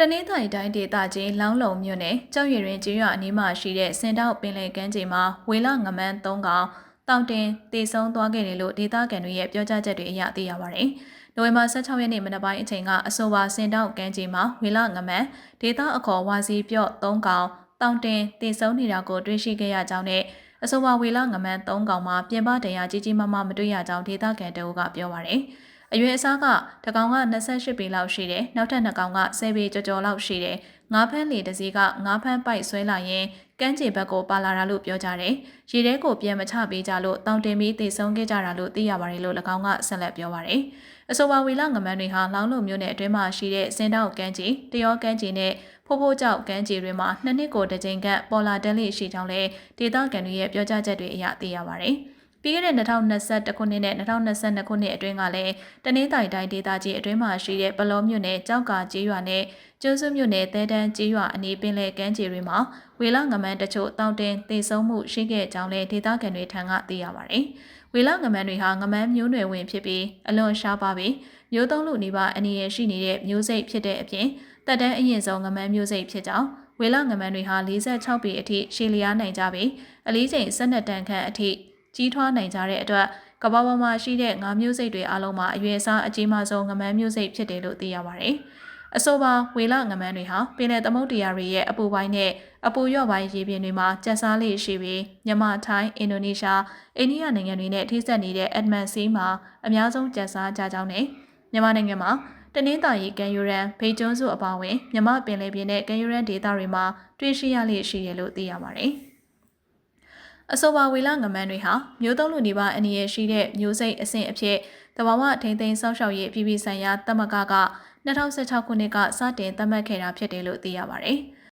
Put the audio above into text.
တနင်္သာရီတိုင်းဒေသကြီးလောင်းလုံမြို့နယ်ကြောက်ရည်ရင်ကျေးရွာအနီးမှာရှိတဲ့စင်တောက်ပင်လယ်ကမ်းခြေမှာဝေလငမန်း၃ကောင်တောင်တင်တည်ဆုံသွားခဲ့တယ်လို့ဒေသခံတွေရဲ့ပြောကြားချက်တွေအရသိရပါတယ်။နိုဝင်ဘာ16ရက်နေ့မနက်ပိုင်းအချိန်ကအဆိုပါစင်တောက်ကမ်းခြေမှာဝေလငမန်းဒေသအခေါ်ဝါစီပြော့၃ကောင်တောင်တင်တည်ဆုံနေတာကိုတွေ့ရှိခဲ့ရကြောင်းနဲ့အဆိုပါဝေလငမန်း၃ကောင်မှာပြင်ပတရားကြီးကြီးမားမားမတွေ့ရကြောင်းဒေသခံတအုပ်ကပြောပါတယ်။ အရွယ်အစားကတကောင်က28ပေလောက်ရှိတယ်နောက်ထပ်နှစ်ကောင်က10ပေကျော်ကျော်လောက်ရှိတယ်ငါးဖန်းလေတစ်စီးကငါးဖန်းပိုက်ဆွဲလာရင်ကမ်းခြေဘက်ကိုပါလာတာလို့ပြောကြတယ်ရေထဲကိုပြန်မချပေးကြလို့တောင်တင်ပြီးတည်ဆုံးခဲ့ကြတာလို့သိရပါတယ်လို့၎င်းကဆက်လက်ပြောပါတယ်အဆိုပါဝီလာငမန်းတွေဟာလောင်းလုံမျိုးနဲ့အတွင်းမှာရှိတဲ့စင်တောက်ကမ်းခြေတရောကမ်းခြေနဲ့ဖိုးဖိုးကြောက်ကမ်းခြေတွေမှာနှစ်နှစ်ကိုတစ်ကြိမ်ကပေါ်လာတက်လိရှိကြောင်းလည်းဒေသခံတွေရဲ့ပြောကြားချက်တွေအရသိရပါတယ်။ ပြီးခဲ့တဲ့2021ခုနှစ်နဲ့2022ခုနှစ်အတွင်းကလည်းတနင်္သာရီတိုင်းဒေသကြီးအတွင်းမှာရှိတဲ့ပလောမြို့နယ်ကြောက်ကာကျေးရွာနဲ့ကျွန်းစုမြို့နယ်သဲတန်းကျေးရွာအနီးပင်လယ်ကမ်းခြေတွေမှာဝေလငမန်းတချို့တောင်တင်တည်ဆုံမှုရှိခဲ့ကြောင်းလည်းဒေသခံတွေထံကသိရပါတယ်။ဝေလငမန်းတွေဟာငမန်းမျိုးနွယ်ဝင်ဖြစ်ပြီးအလွန်ရှားပါပြီးမျိုးသုံးလူနေပါအနေရရှိနေတဲ့မျိုးစိတ်ဖြစ်တဲ့အပြင်တက်တန်းအရင်ဆုံးငမန်းမျိုးစိတ်ဖြစ်ကြောင်းဝေလငမန်းတွေဟာ46ပေအထိရှည်လျားနိုင်ကြပြီးအလေးချိန်12တန်ခန့်အထိ ကြီးထွားနိုင်ကြတဲ့အတွက်ကမ္ဘာပေါ်မှာရှိတဲ့ငါးမျိုးစိတ်တွေအလုံးမှာအရွယ်အစားအကြီးမားဆုံးငမန်းမျိုးစိတ်ဖြစ်တယ်လို့သိရပါတယ်။အဆိုပါဝေလငမန်းတွေဟာပင်လယ်သမုဒ္ဒရာတွေရဲ့အပူပိုင်းနဲ့အပူရော့ပိုင်းရေပြင်တွေမှာကျက်စားလေးရှိပြီးမြန်မာထိုင်းအင်ဒိုနီးရှားအိန္ဒိယနိုင်ငံတွေနဲ့ထိစပ်နေတဲ့ Adman Sea မှာအများဆုံးကျက်စားကြကြောင်းနဲ့မြန်မာနိုင်ငံမှာတနင်္သာရီကန်ယူရန်ဖေကျွန်းစုအပါအဝင်မြမပင်လယ်ပြင်နဲ့ကန်ယူရန်ဒေသတွေမှာတွေ့ရှိရလျက်ရှိတယ်လို့သိရပါတယ်။ အဆိုပါဝေလငမန်းတွေဟာမျိုးသုံးလူနေပါအနေရရှိတဲ့မျိုးစိတ်အဆင့်အဖြစ်တဘာဝထိန်သိမ်းစောက်ရှောက်ရေးပြည်ပဆိုင်ရာတမကက2016ခုနှစ်ကစတင်သတ်မှတ်ခဲ့တာဖြစ်တယ်လို့သိရပါတယ်။